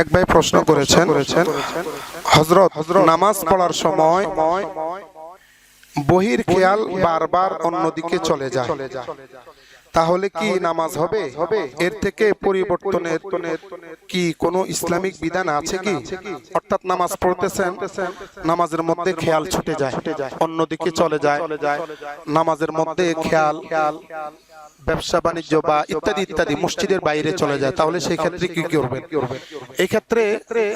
এক ভাই প্রশ্ন করেছেন হজরত নামাজ পড়ার সময় বহির খেয়াল বারবার অন্যদিকে চলে যায়। তাহলে কি নামাজ হবে? এর থেকে পরিবর্তনের কি কোনো ইসলামিক বিধান আছে কি? অর্থাৎ নামাজ পড়তেছেন নামাজের মধ্যে খেয়াল ছুটে যায়। অন্যদিকে চলে যায়। নামাজের মধ্যে খেয়াল ব্যবসা, বাণিজ্য বা ইত্যাদি ইত্যাদি মসজিদের বাইরে চলে যায়, তাহলে সেই ক্ষেত্রে কি করবেন? এই ক্ষেত্রে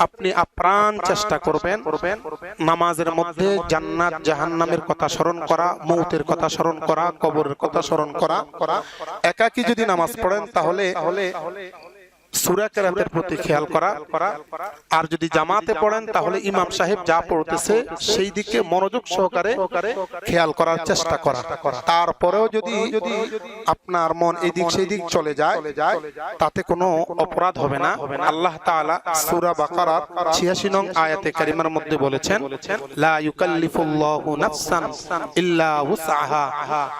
আপনি আপ্রাণ চেষ্টা করবেন নামাজের মধ্যে জান্নাত, জাহান্নামের কথা স্মরণ করা, মৌতের কথা স্মরণ করা, কবরের কথা স্মরণ করা। একাকি যদি নামাজ পড়েন, তাহলে সূরা কেরাতের প্রতি খেয়াল করা। আর যদি জামাতে পড়েন, তাহলে ইমাম সাহেব যা পড়তেছে, সেই দিকে মনোযোগ সহকারে খেয়াল করার চেষ্টা করা। তারপরেও যদি যদি আপনার মন এদিক সেই দিক চলে যায়, তাতে কোনো অপরাধ হবে না। আল্লাহ তাআলা সূরা বাকারার 86 নং আয়াতে কারিমার মধ্যে বলেছেন, লা ইউকাল্লিফুল্লাহু নাফসান ইল্লা উসআহা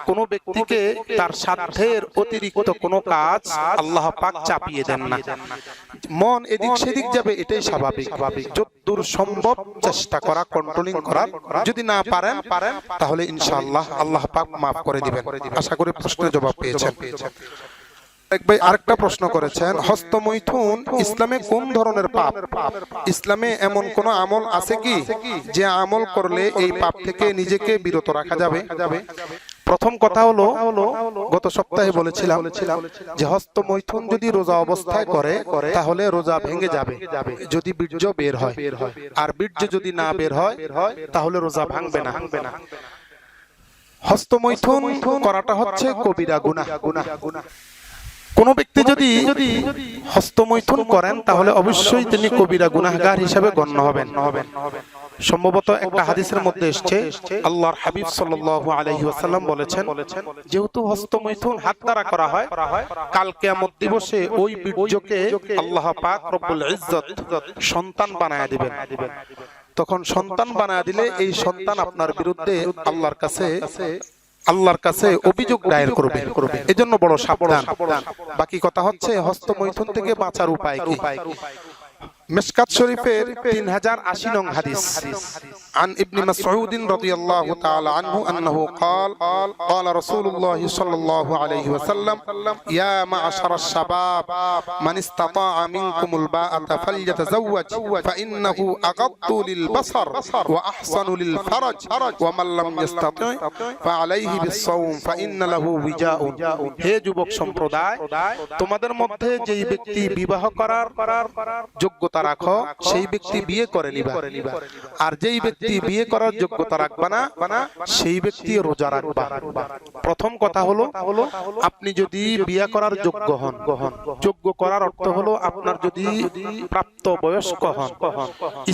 কোন ব্যক্তিকে তার সাধ্যের অতিরিক্ত কোনো কাজ আল্লাহ পাক চাপিয়ে দেন না। মন এদিক সেদিক যাবে এটাই স্বাভাবিক। যতদূর সম্ভব চেষ্টা করা কন্ট্রোলিং করার। যদি না পারেন পারেন তাহলে ইনশাআল্লাহ আল্লাহ পাক মাফ করে দিবেন। আশা করি প্রশ্নের জবাব পেয়েছেন। ভাই আরেকটা প্রশ্ন করেছেন হস্তমৈথুন ইসলামে কোন ধরনের পাপ? ইসলামে এমন কোন আমল আছে কি যে আমল করলে এই পাপ থেকে নিজেকে বিরত রাখা যাবে? প্রথম কথা হলো গত সপ্তাহে বলেছিলাম যে হস্তমৈথুন যদি রোজা অবস্থায় করে তাহলে রোজা ভেঙে যাবে। যদি বীর্য বের হয় আর বীর্য যদি না বের হয় তাহলে রোজা ভাঙবে না। ভাঙবে না। হস্তমৈথুন করাটা হচ্ছে কবিরা গুনাহ। গুনাহ গুনাহ। কোন ব্যক্তি যদি হস্তমৈথুন করেন তাহলে অবশ্যই তিনি কবিরা গুনাহগার হিসাবে গণ্য হবেন। হবেন। সম্ভবত একটা হাদিসের মধ্যে এসছে আল্লাহর হাবিব সাল্লাল্লাহু আলাইহি ওয়াসাল্লাম বলেছেন যেহেতু হস্তমৈথুন হাত দ্বারা করা হয় কাল কিয়ামত দিবসে ওই বীর্যকে আল্লাহ পাক রব্বুল ইজ্জত সন্তান বানায় দিবেন। তখন সন্তান বানায় দিলে এই সন্তান আপনার বিরুদ্ধে আল্লাহর কাছে আল্লাহর কাছে অভিযোগ দায়ের করবে। এজন্য বড় সাবধান। বাকি কথা হচ্ছে হস্তমৈথুন থেকে বাঁচার উপায় কি? মিশকাত শরীফের 3080 নং হাদিস عن ابن مسعود رضي الله تعالى عنه أنه قال قال رسول الله صلى الله عليه وسلم يا معشر الشباب من استطاع منكم الباءة فليتزوج فإنه أغض للبصر وأحسن للفرج ومن لم يستطع فعليه بالصوم فإن له وجاء হে যুবক সম্প্রদায় তোমাদের মধ্যে যেই ব্যক্তি বিবাহ করার যোগ্যতা রাখো, সেই ব্যক্তি বিয়ে করে নিবা। আর যেই ব্যক্তি বিয়ে করার যোগ্যতা রাখবা না, সেই ব্যক্তি রোজা রাখবা। প্রথম কথা হলো, আপনি যদি বিয়ে করার যোগ্য হন, যোগ্য করার অর্থ হলো আপনার যদি প্রাপ্ত বয়স্ক হন।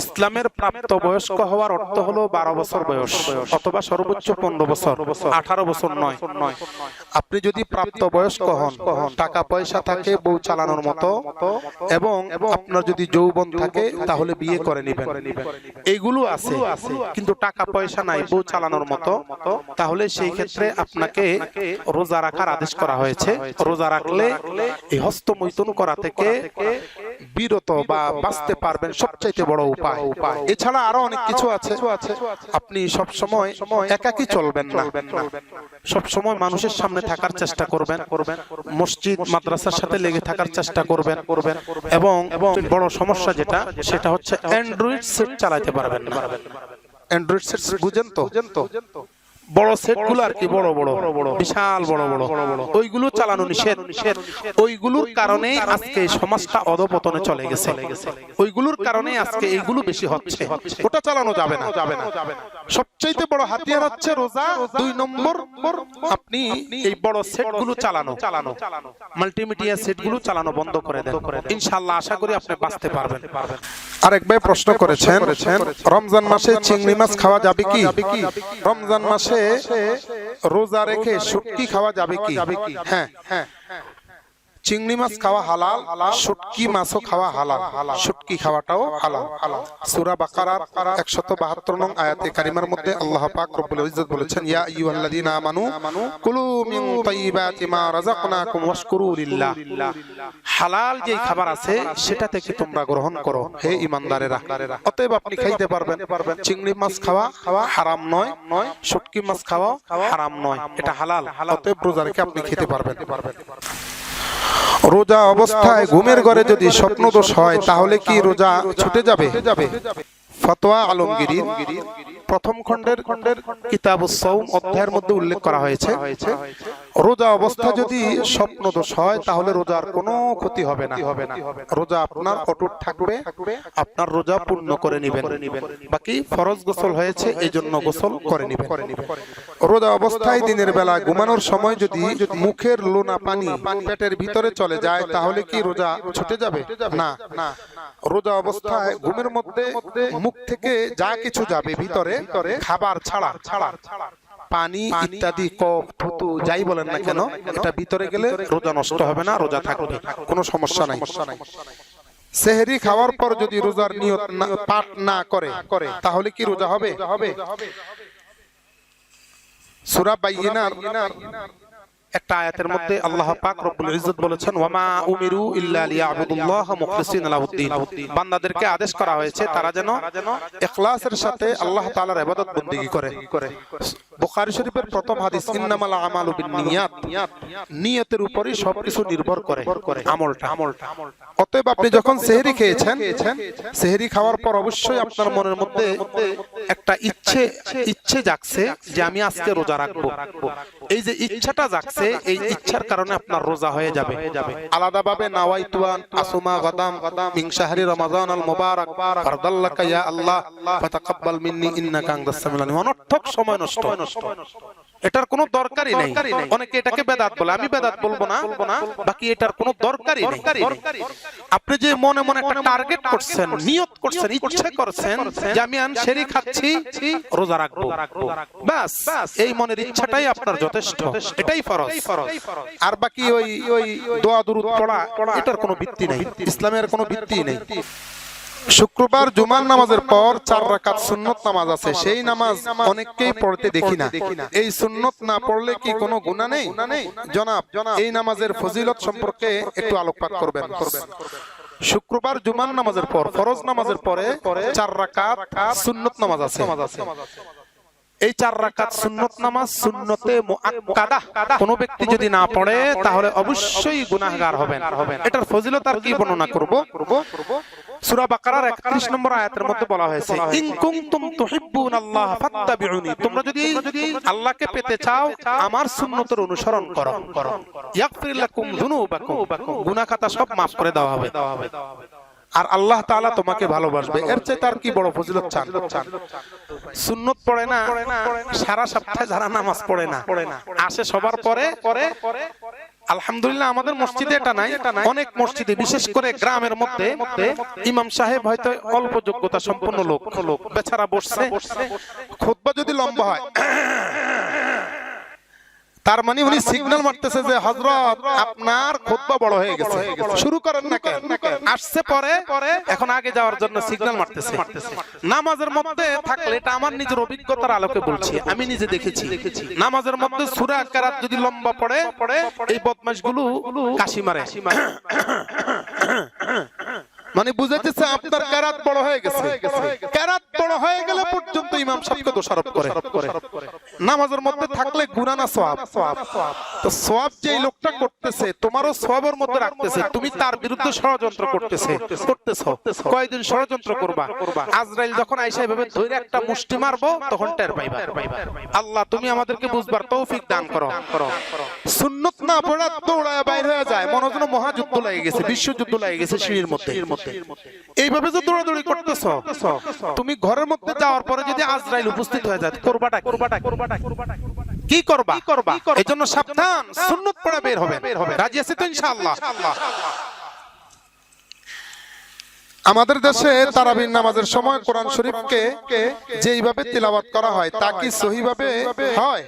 ইসলামের প্রাপ্ত বয়স্ক হওয়ার অর্থ হলো বারো বছর বয়স অথবা সর্বোচ্চ পনেরো বছর, আঠারো বছর নয়। আপনি যদি প্রাপ্ত বয়স্ক হন, টাকা পয়সা থাকে বউ চালানোর মতো, এবং আপনার যদি যৌবন থাকে তাহলে বিয়ে করে নেবেন। এগুলো আছে কিন্তু টাকা পয়সা নাই বউ চালানোর মতো। তাহলে সেই ক্ষেত্রে আপনাকে রোজা রাখার আদেশ করা হয়েছে। রোজা রাখলে এই হস্তমৈথুন করা থেকে বিরত বা বাঁচতে পারবেন সবচাইতে বড় উপায়। উপায় এছাড়া আরও অনেক কিছু আছে। আপনি সব সময় একাকি চলবেন না। সব সময় মানুষের সামনে থাকার চেষ্টা করবেন। করবেন মসজিদ, মাদ্রাসার সাথে লেগে থাকার চেষ্টা করবেন। করবেন এবং এবং বড় সমস্যা যেটা, সেটা হচ্ছে অ্যান্ড্রয়েড সেট চালাতে পারবেন না। অ্যান্ড্রয়েড সেট বুঝেন তো? বড় সেটগুলো আর কি বড় বড় বিশাল বড় বড়। ওইগুলো চালানো নিষেধ। ওইগুলোর কারণে আজকে সমাজটা অধপতনে চলে গেছে। ওইগুলোর কারণে আজকে এইগুলো বেশি হচ্ছে। ওটা চালানো যাবে না। যাবে না। সবচাইতে বড় হাতিয়ার হচ্ছে রোজা। দুই নম্বর আপনি এই বড় সেটগুলো চালানো। চালানো। মাল্টিমিডিয়া সেটগুলো চালানো বন্ধ করে দেন। ইনশাআল্লাহ আশা করি আপনি বাঁচতে পারবেন। আরেক ভাই প্রশ্ন করেছেন রমজান মাসে চিংড়ি মাছ খাওয়া যাবে কি? রমজান মাসে রোজা রেখে শক্তি খাওয়া যাবে কি? হ্যাঁ হ্যাঁ। চিংড়ি মাছ খাওয়া হালাল, শুটকি মাছও খাওয়া হালাল। শুটকি খাওয়াটাও হালাল। সূরা বাকারার 172 নং আয়াতে কারিমার মধ্যে আল্লাহ পাক রব্বুল ইজ্জত বলেছেন, ইয়া আইয়ুহাল্লাযীনা আমানু, কুলু মিন তাইয়্যিবাতি মা রাযাকনাকুম ওয়াশকুরু লিল্লাহ। হালাল যে খাবার আছে, সেটা থেকে তোমরা গ্রহণ করো, হে ঈমানদারেরা। অতএব আপনি খাইতে পারবেন। চিংড়ি মাছ খাওয়া হারাম নয়, শুটকি মাছ খাওয়া হারাম নয়। এটা হালাল। অতএব রোজা রেখে আপনি খেতে পারবেন। রোজা অবস্থায় ঘুমের ঘরে যদি স্বপ্ন দোষ হয় তাহলে কি রোজা ছুটে যাবে। ফতোয়া আলমগিরি। প্রথম খণ্ডের খণ্ডের কিতাব সৌম অধ্যায়ের মধ্যে উল্লেখ করা হয়েছে। রোজা অবস্থা যদি স্বপ্ন দোষ হয় তাহলে রোজার কোনো ক্ষতি হবে না। হবে না। রোজা আপনার অটুট থাকবে আপনার রোজা পূর্ণ করে নেবেন। বাকি ফরজ গোসল হয়েছে এই জন্য গোসল করে নেবেন। রোজা অবস্থায় দিনের বেলা ঘুমানোর সময় যদি মুখের লোনা পানি পেটের ভিতরে চলে যায় তাহলে কি রোজা ছুটে যাবে? না না। রোজা অবস্থায় ঘুমের মধ্যে মুখ থেকে যা কিছু যাবে ভিতরে খাবার ছাড়া ছাড়া পানি ইত্যাদি কফ থুতু যাই বলেন না কেন এটা ভিতরে গেলে রোজা নষ্ট হবে না রোজা থাকবে কোনো সমস্যা নাই। সেহেরি খাওয়ার পর যদি রোজার নিয়ত পাঠ না করে করে তাহলে কি রোজা হবে? হবে? সুরা বাইয়িনার। একটা আয়াতের মধ্যে আল্লাহ পাক রব্বুল ইজ্জত বলেছেন ওয়ামা উমিরু ইল্লা লিয়াবুদুল্লাহ মুখলিসিন আলাউদ্দিন বান্দাদেরকে আদেশ করা হয়েছে তারা যেন ইখলাসের সাথে আল্লাহ তাআলার ইবাদত বندگی করে। বুখারী শরীফের প্রথম হাদিস ইন্নামাল আমালু নিয়তের উপরই সবকিছু নির্ভর করে আমলটা। আমলটা অতএব আপনি যখন সেহরি খেয়েছেন সেহরি খাওয়ার পর অবশ্যই আপনার মনের মধ্যে একটা ইচ্ছে ইচ্ছে জাগছে যে আমি আজকে রোজা রাখব। এই যে ইচ্ছাটা জাগছে এই ইচ্ছার কারণে আপনার রোজা হয়ে যাবে। আলাদাভাবে নাওয়াইতুয়ান আসুমা গাদাম মিন শাহরি রমাদান আল মুবারাক। ফারদাল্লাকা ইয়া আল্লাহ ফাতাকাব্বাল মিন্নি ইন্নাকা আনতাস সামিউল অনর্থক সময় নষ্ট। এটার কোনো দরকারই নেই। অনেকে এটাকে বেদাত বলে। আমি বেদাত বলব না। বাকি এটার কোনো দরকারই নেই। আপনি যে মনে মনে একটা টার্গেট করছেন নিয়ত করছেন ইচ্ছে করছেন যে আমি আনসেরি খাচ্ছি রোজা রাখব। ব্যাস এই মনের ইচ্ছাটাই আপনার যথেষ্ট। এটাই ফরজ। আর বাকি ওই ওই দোয়া দুরুদ পড়া এটার কোনো ভিত্তি নেই। ইসলামের কোনো ভিত্তি নেই। শুক্রবার জুমার নামাজের পর চার রাকাত সুন্নত নামাজ আছে। সেই নামাজ অনেককেই পড়তে দেখি না। এই সুন্নত না পড়লে কি কোনো গুণা নেই? জনাব, এই নামাজের ফজিলত সম্পর্কে একটু আলোকপাত করবেন। শুক্রবার জুমার নামাজের পর, ফরজ নামাজের পরে চার রাকাত সুন্নত নামাজ আছে। এই চার রাকাত সুন্নত নামাজ, সুন্নতে মুআক্কাদা। কোন ব্যক্তি যদি না পড়ে, তাহলে অবশ্যই গুনাহগার হবেন। এটার ফজিলত আর কি বর্ণনা করব? সূরা বাকারার 31 নম্বর আয়াতের মধ্যে বলা হয়েছে, ইন কুনতুম তুহিব্বুনাল্লাহ ফাত্তাবিউনি। তোমরা যদি আল্লাহকে পেতে চাও, আমার সুন্নতের অনুসরণ করো। ইয়াগফির যুনুবাকুম গুনাহ খাতা সব maaf করে দেওয়া হবে। আর আল্লাহ তাআলা তোমাকে ভালোবাসবে। এর চেয়ে তার কি বড় ফজিলত চান? সুন্নত পড়ে না, সারা সপ্তাহে যারা নামাজ পড়ে না। আসে সবার পরে, আলহামদুলিল্লাহ আমাদের মসজিদে এটা নাই। অনেক মসজিদে, বিশেষ করে গ্রামের মধ্যে, ইমাম সাহেব হয়তো অল্প যোগ্যতা সম্পন্ন লোক। লোক বেচারা বসছে। খুতবা যদি লম্বা হয় তার মানে উনি সিগন্যাল মারতেছে যে হযরত আপনার খুতবা বড় হয়ে গেছে। শুরু করেন না কেন? আসছে পরে এখন আগে যাওয়ার জন্য সিগন্যাল মারতেছে। নামাজের মধ্যে থাকলে এটা আমার নিজের অভিজ্ঞতার আলোকে বলছি। আমি নিজে দেখেছি। নামাজের মধ্যে সূরা কারাত যদি লম্বা পড়ে এই বদমাশগুলো কাশি মারে। মানে বুঝাইতেছে আপনার কারাত বড় হয়ে গেছে। কারাত বড় হয়ে গেলে পর্যন্ত ইমাম সাহেবকে দোষারোপ করে। নামাজের মধ্যে থাকলে গুনাহ না সওয়াব। তো সওয়াব যে লোকটা করতেছে, তোমারও সওয়াবের মধ্যে রাখতেছে। তুমি তার বিরুদ্ধে ষড়যন্ত্র করতেছে। করতেছো। কয়দিন ষড়যন্ত্র করবা? আজরাইল যখন আইসা এভাবে ধরে একটা মুষ্টি মারবো, তখন টের পাইবা। আল্লাহ, তুমি আমাদেরকে বুঝবার তৌফিক দান করো। সুন্নত না পড়া দৌড়ায় বাইরে হয়ে যায়। মনে হচ্ছে মহাযুদ্ধ লাগে গেছে, বিশ্বযুদ্ধ লাগে গেছে সিঁড়ির মধ্যে। এইভাবে যে দৌড়াদৌড়ি করতেছ, তুমি ঘরের মধ্যে যাওয়ার পরে যদি আজরাইল উপস্থিত হয়ে যায়, করবাটা করবাটা করবাটা কি করবা? করবা? এই জন্য সাবধান সুন্নত পড়া বের হবে রাজি আছে তো ইনশাআল্লাহ। আমাদের দেশে তারাবির নামাজের সময় কোরআন শরীফকে যেইভাবে তিলাওয়াত করা হয়, তা কি সহিভাবে হয়?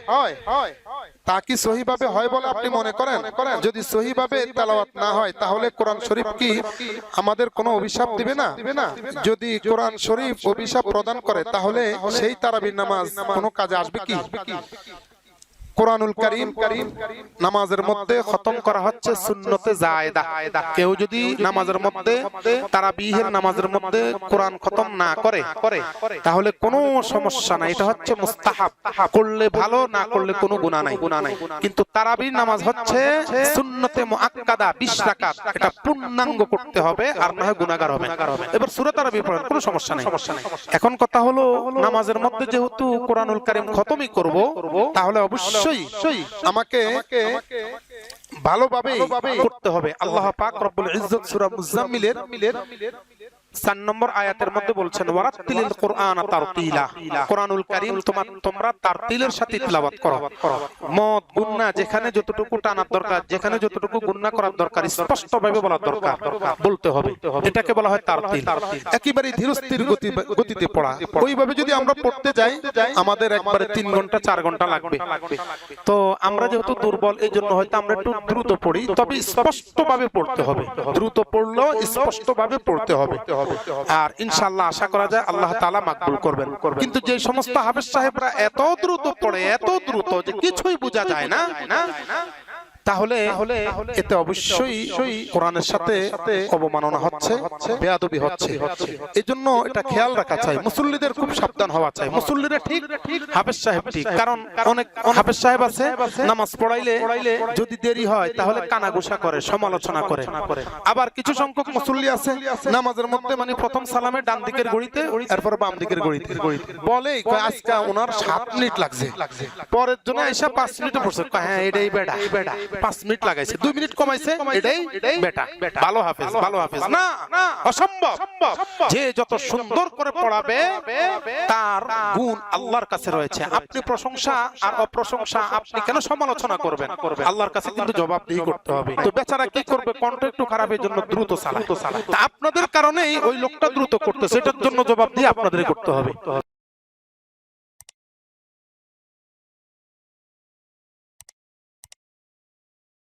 তা কি সহিভাবে হয় বলে আপনি মনে করেন? যদি সহিভাবে তেলাওয়াত না হয়, তাহলে কোরআন শরীফ কি আমাদের কোনো অভিশাপ দিবে না? যদি কোরআন শরীফ অভিশাপ প্রদান করে, তাহলে সেই তারাবির নামাজ কোনো কাজে আসবে কি? কোরআনুল করিম নামাজের মধ্যে খতম করা হচ্ছে সুন্নতে জায়দা। কেউ যদি নামাজের মধ্যে তারা বিহের নামাজের মধ্যে কোরআন খতম না করে তাহলে কোনো সমস্যা নাই। এটা হচ্ছে মুস্তাহাব। করলে ভালো না করলে কোনো গুনাহ নাই। গুনাহ নাই। কিন্তু তারাবির নামাজ হচ্ছে সুন্নতে মুআক্কাদা 20 রাকাত। এটা পূর্ণাঙ্গ করতে হবে আর না হয় গুনাহগার হবে। এবার সূরা তারাবি পড়েন কোনো সমস্যা নাই। এখন কথা হলো নামাজের মধ্যে যেহেতু কোরআনুল কারীম খতমই করব তাহলে অবশ্যই আমাকে ভালোভাবে করতে হবে। আল্লাহ পাক রব্বুল ইজ্জত সুরা মুজাম্মিলের নম্বর আয়াতের মধ্যে বলছেন কোরআন তারতিলা। কোরআনুল কারীম, তোমার তোমরা তারতিলের সাথে করো। মদ যেখানে যতটুকু টানার দরকার, যেখানে যতটুকু করার দরকার, স্পষ্টভাবে বলার দরকার, বলতে হবে। এটাকে বলা হয় তারতিল। ধীরস্থির গতি গতিতে পড়া। ওইভাবে যদি আমরা পড়তে যাই, আমাদের একবারে তিন ঘণ্টা, চার ঘণ্টা লাগবে। তো আমরা যেহেতু দুর্বল এই জন্য হয়তো আমরা একটু দ্রুত পড়ি, তবে স্পষ্ট ভাবে পড়তে হবে। দ্রুত পড়লেও স্পষ্ট ভাবে পড়তে হবে। আর ইনশাল্লাহ আশা করা যায় আল্লাহ তালা মাকবুল করবেন। কিন্তু যে সমস্ত হাফেজ সাহেবরা এত দ্রুত পড়ে, এত দ্রুত যে কিছুই বোঝা যায় না? তাহলে এতে অবশ্যই কোরআনের সাথে অবমাননা হচ্ছে বেয়াদবি হচ্ছে। এই জন্য এটা খেয়াল রাখা চাই। মুসল্লিদের খুব সাবধান হওয়া চাই। মুসল্লিরা ঠিক হাফেজ সাহেব ঠিক। কারণ অনেক হাফেজ সাহেব আছে নামাজ পড়াইলে যদি দেরি হয় তাহলে কানাঘুষা করে সমালোচনা করে আবার কিছু সংখ্যক মুসল্লি আছে নামাজের মধ্যে মানে প্রথম সালামে ডান দিকের গড়িতে এরপর বাম দিকের গড়িতে। বলে আজকে ওনার সাত মিনিট লাগছে। পরের জন্য এসে পাঁচ মিনিট পড়ছে। হ্যাঁ এটাই বেড়া। বেড়া। পাঁচ মিনিট লাগাইছে। দুই মিনিট কমাইছে। এটাই বেটা ভালো হাফেজ ভালো হাফেজ। না অসম্ভব। যে যত সুন্দর করে পড়াবে তার গুণ আল্লাহর কাছে রয়েছে। আপনি প্রশংসা আর অপ্রশংসা আপনি কেন সমালোচনা করবেন? আল্লাহর কাছে কিন্তু জবাব দিয়ে করতে হবে। তো বেচারা কি করবে? কণ্ঠ একটু খারাপের জন্য দ্রুত চালায়। তা আপনাদের কারণেই ওই লোকটা দ্রুত করতেছে। এটার জন্য জবাব দিয়ে আপনাদের করতে হবে।